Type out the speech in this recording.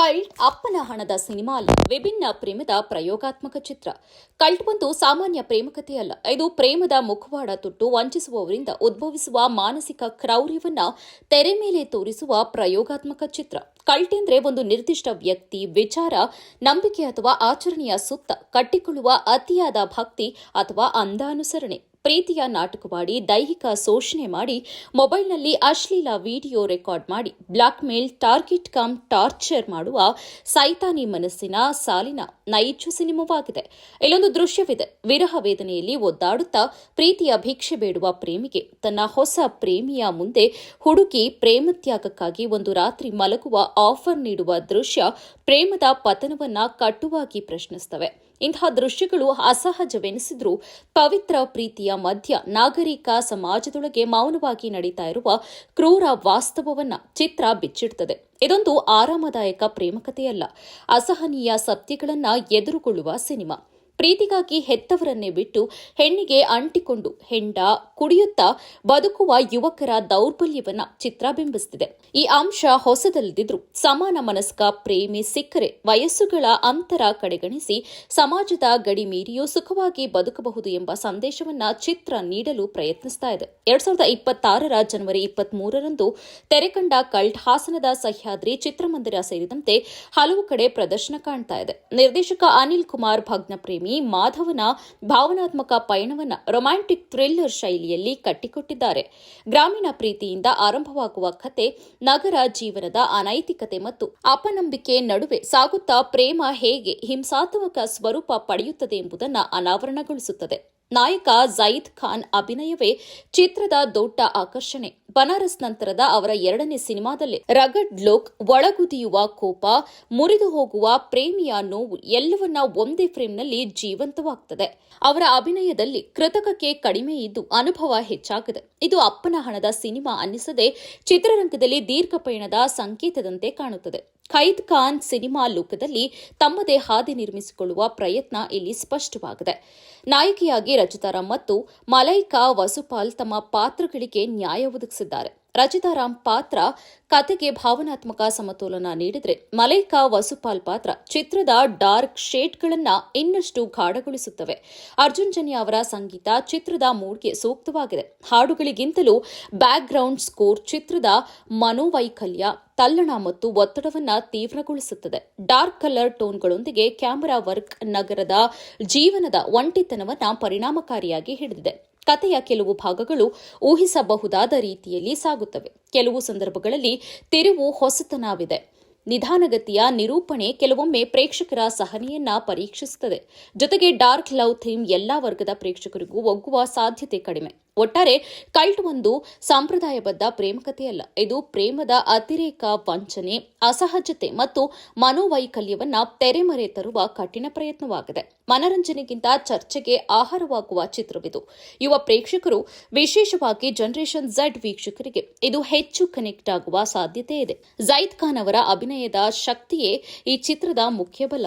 Cult ಅಪ್ಪನ ಹಣದ cinema ಅಲ್ಲ, ವಿಭಿನ್ನ ಪ್ರೇಮದ ಪ್ರಯೋಗಾತ್ಮಕ ಚಿತ್ರ. ಕಲ್ಟ್ ಒಂದು ಸಾಮಾನ್ಯ ಪ್ರೇಮಕತೆ ಅಲ್ಲ, ಇದು ಪ್ರೇಮದ ಮುಖವಾಡ ತೊಟ್ಟು ವಂಚಿಸುವವರಿಂದ ಉದ್ಭವಿಸುವ ಮಾನಸಿಕ ಕ್ರೌರ್ಯವನ್ನ ತೆರೆ ಮೇಲೆ ತೋರಿಸುವ ಪ್ರಯೋಗಾತ್ಮಕ ಚಿತ್ರ. ಕಲ್ಟ್ ಎಂದ್ರೆ ಒಂದು ನಿರ್ದಿಷ್ಟ ವ್ಯಕ್ತಿ, ವಿಚಾರ, ನಂಬಿಕೆ ಅಥವಾ ಆಚರಣೆಯ ಸುತ್ತ ಕಟ್ಟಿಕೊಳ್ಳುವ ಅತಿಯಾದ ಭಕ್ತಿ ಅಥವಾ ಅಂಧಾನುಸರಣೆ. ಪ್ರೀತಿಯ ನಾಟಕವಾಡಿ ದೈಹಿಕ ಶೋಷಣೆ ಮಾಡಿ, ಮೊಬೈಲ್ನಲ್ಲಿ ಅಶ್ಲೀಲ ವಿಡಿಯೋ ರೆಕಾರ್ಡ್ ಮಾಡಿ blackmail target cum torture ಮಾಡುವ ಸೈತಾನಿ ಮನಸ್ಸಿನ ಸಾಲಿನ ನೈಜ ಸಿನಿಮಾವಾಗಿದೆ. ಇಲ್ಲೊಂದು ದೃಶ್ಯವಿದೆ. ವಿರಹ ವೇದನೆಯಲ್ಲಿ ಒದ್ದಾಡುತ್ತಾ ಪ್ರೀತಿಯ ಭಿಕ್ಷೆ ಬೇಡುವ ಪ್ರೇಮಿಗೆ, ತನ್ನ ಹೊಸ ಪ್ರೇಮಿಯ ಮುಂದೆ ಹುಡುಕಿ ಪ್ರೇಮತ್ಯಾಗಕ್ಕಾಗಿ ಒಂದು ರಾತ್ರಿ ಮಲಗುವ ಆಫರ್ ನೀಡುವ ದೃಶ್ಯ ಪ್ರೇಮದ ಪತನವನ್ನ ಕಟುವಾಗಿ ಪ್ರಶ್ನಿಸ್ತವೆ. ಇಂತಹ ದೃಶ್ಯಗಳು ಅಸಹಜವೆನಿಸಿದ್ರೂ ಪವಿತ್ರ ಪ್ರೀತಿಯ ಮಧ್ಯ ನಾಗರಿಕ ಸಮಾಜದೊಳಗೆ ಮೌನವಾಗಿ ನಡೀತಾ ಇರುವ ಕ್ರೂರ ವಾಸ್ತವವನ್ನ ಚಿತ್ರ ಬಿಚ್ಚಿಡ್ತದೆ. ಇದೊಂದು ಆರಾಮದಾಯಕ ಪ್ರೇಮಕತೆಯಲ್ಲ. ಅಸಹನೀಯ ಸತ್ಯಗಳನ್ನ ಎದುರುಗೊಳ್ಳುವ ಸಿನಿಮಾ. ಪ್ರೀತಿಗಾಗಿ ಹೆತ್ತವರನ್ನೇ ಬಿಟ್ಟು ಹೆಣ್ಣಿಗೆ ಅಂಟಿಕೊಂಡು ಹೆಂಡ ಕುಡಿಯುತ್ತಾ ಬದುಕುವ ಯುವಕರ ದೌರ್ಬಲ್ಯವನ್ನ ಚಿತ್ರ ಬಿಂಬಿಸುತ್ತಿದೆ ಈ ಅಂಶ ಹೊಸದಲ್ಲದಿದ್ರು ಸಮಾನ ಮನಸ್ಕ, ಪ್ರೇಮಿ ಸಿಕ್ಕರೆ ವಯಸ್ಸುಗಳ ಅಂತರ ಕಡೆಗಣಿಸಿ ಸಮಾಜದ ಗಡಿ ಮೀರಿಯೂ ಸುಖವಾಗಿ ಬದುಕಬಹುದು ಎಂಬ ಸಂದೇಶವನ್ನ ಚಿತ್ರ ನೀಡಲು ಪ್ರಯತ್ನಿಸ್ತಾ ಇದೆ. ಎರಡ್ ಸಾವಿರದ ಇಪ್ಪತ್ತಾರರ ಜನವರಿ ಇಪ್ಪತ್ಮೂರರಂದು ತೆರೆಕಂಡ ಕಲ್ಟ್ ಹಾಸನದ ಸಹ್ಯಾದ್ರಿ ಚಿತ್ರಮಂದಿರ ಸೇರಿದಂತೆ ಹಲವು ಕಡೆ ಪ್ರದರ್ಶನ ಕಾಣ್ತಾ ಇದೆ. ನಿರ್ದೇಶಕ ಅನಿಲ್ ಕುಮಾರ್ ಭಗ್ನ ಪ್ರೇಮಿ ಮಾಧವನ ಭಾವನಾತ್ಮಕ ಪಯಣವನ್ನು ರೊಮ್ಯಾಂಟಿಕ್ ಥ್ರಿಲ್ಲರ್ ಶೈಲಿಯಲ್ಲಿ ಕಟ್ಟಿಕೊಟ್ಟಿದ್ದಾರೆ. ಗ್ರಾಮೀಣ ಪ್ರೀತಿಯಿಂದ ಆರಂಭವಾಗುವ ಕತೆ ನಗರ ಜೀವನದ ಅನೈತಿಕತೆ ಮತ್ತು ಅಪನಂಬಿಕೆ ನಡುವೆ ಸಾಗುತ್ತಾ ಪ್ರೇಮ ಹೇಗೆ ಹಿಂಸಾತ್ಮಕ ಸ್ವರೂಪ ಪಡೆಯುತ್ತದೆ ಎಂಬುದನ್ನು ಅನಾವರಣಗೊಳಿಸುತ್ತದೆ. ನಾಯಕ ಜೈದ್ ಖಾನ್ ಅಭಿನಯವೇ ಚಿತ್ರದ ದೊಡ್ಡ ಆಕರ್ಷಣೆ. ಬನಾರಸ್ ನಂತರದ ಅವರ ಎರಡನೇ ಸಿನಿಮಾದಲ್ಲಿ ರಗಡ್ ಲೋಕ್, ಒಳಗುದಿಯುವ ಕೋಪ, ಮುರಿದು ಹೋಗುವ ಪ್ರೇಮಿಯ ನೋವು ಎಲ್ಲವನ್ನ ಒಂದೇ ಫ್ರೇಮ್ನಲ್ಲಿ ಜೀವಂತವಾಗ್ತದೆ. ಅವರ ಅಭಿನಯದಲ್ಲಿ ಕೃತಕಕ್ಕೆ ಕಡಿಮೆ ಇದ್ದು ಅನುಭವ ಹೆಚ್ಚಾಗಿದೆ. ಇದು ಅಪ್ಪನ ಹಣದ ಸಿನಿಮಾ ಅನ್ನಿಸದೆ ಚಿತ್ರರಂಗದಲ್ಲಿ ದೀರ್ಘ ಪಯಣದ ಸಂಕೇತದಂತೆ ಕಾಣುತ್ತದೆ. ಖೈದ್ ಖಾನ್ ಸಿನಿಮಾ ಲೋಕದಲ್ಲಿ ತಮ್ಮದೇ ಹಾದಿ ನಿರ್ಮಿಸಿಕೊಳ್ಳುವ ಪ್ರಯತ್ನ ಇಲ್ಲಿ ಸ್ಪಷ್ಟವಾಗಿದೆ. ನಾಯಕಿಯಾಗಿ ರಚಿತಾರಾಮ್ ಮತ್ತು ಮಲೈಕಾ ವಸುಪಾಲ್ ತಮ್ಮ ಪಾತ್ರಗಳಿಗೆ ನ್ಯಾಯ ಒದಗಿಸಿದ್ದಾರೆ. ರಚಿತಾರಾಮ್ ಪಾತ್ರ ಕತೆಗೆ ಭಾವನಾತ್ಮಕ ಸಮತೋಲನ ನೀಡಿದರೆ ಮಲೈಕಾ ವಸುಪಾಲ್ ಪಾತ್ರ ಚಿತ್ರದ ಡಾರ್ಕ್ ಶೇಡ್ಗಳನ್ನ ಇನ್ನಷ್ಟು ಗಾಢಗೊಳಿಸುತ್ತವೆ. ಅರ್ಜುನ್ ಜನ್ಯ ಅವರ ಸಂಗೀತ ಚಿತ್ರದ ಮೂಡ್ಗೆ ಸೂಕ್ತವಾಗಿದೆ. ಹಾಡುಗಳಿಗಿಂತಲೂ ಬ್ಯಾಕ್ಗ್ರೌಂಡ್ ಸ್ಕೋರ್ ಚಿತ್ರದ ಮನೋವೈಕಲ್ಯ, ತಲ್ಲಣ ಮತ್ತು ಒತ್ತಡವನ್ನು ತೀವ್ರಗೊಳಿಸುತ್ತದೆ. ಡಾರ್ಕ್ ಕಲರ್ ಟೋನ್ಗಳೊಂದಿಗೆ ಕ್ಯಾಮೆರಾ ವರ್ಕ್ ನಗರದ ಜೀವನದ ಒಂಟಿತನವನ್ನ ಪರಿಣಾಮಕಾರಿಯಾಗಿ ಹಿಡಿದಿದೆ. ಕಥೆಯ ಕೆಲವು ಭಾಗಗಳು ಊಹಿಸಬಹುದಾದ ರೀತಿಯಲ್ಲಿ ಸಾಗುತ್ತವೆ. ಕೆಲವು ಸಂದರ್ಭಗಳಲ್ಲಿ ತಿರುವು ಹೊಸತನವಿದೆ. ನಿಧಾನಗತಿಯ ನಿರೂಪಣೆ ಕೆಲವೊಮ್ಮೆ ಪ್ರೇಕ್ಷಕರ ಸಹನೆಯನ್ನ ಪರೀಕ್ಷಿಸುತ್ತದೆ. ಜೊತೆಗೆ ಡಾರ್ಕ್ ಲವ್ ಥೀಮ್ ಎಲ್ಲಾ ವರ್ಗದ ಪ್ರೇಕ್ಷಕರಿಗೂ ಒಗ್ಗುವ ಸಾಧ್ಯತೆ ಕಡಿಮೆ. ಒಟ್ಟಾರೆ ಕಲ್ಟ್ ಒಂದು ಸಂಪ್ರದಾಯಬದ್ಧ ಪ್ರೇಮಕತೆಯಲ್ಲ. ಇದು ಪ್ರೇಮದ ಅತಿರೇಕ ವಂಚನೆ, ಅಸಹಜತೆ ಮತ್ತು ಮನೋವೈಕಲ್ಯವನ್ನ ತೆರೆಮರೆ ತರುವ ಕಠಿಣ ಪ್ರಯತ್ನವಾಗಿದೆ. ಮನರಂಜನೆಗಿಂತ ಚರ್ಚೆಗೆ ಆಹಾರವಾಗುವ ಚಿತ್ರವಿದು. ಯುವ ಪ್ರೇಕ್ಷಕರು, ವಿಶೇಷವಾಗಿ ಜನರೇಷನ್ ಝಡ್ ವೀಕ್ಷಕರಿಗೆ, ಇದು ಹೆಚ್ಚು ಕನೆಕ್ಟ್ ಆಗುವ ಸಾಧ್ಯತೆ ಇದೆ ಜೈದ್ ಖಾನ್ ಅವರ ಅಭಿನಯದ ಶಕ್ತಿಯೇ ಈ ಚಿತ್ರದ ಮುಖ್ಯ ಬಲ.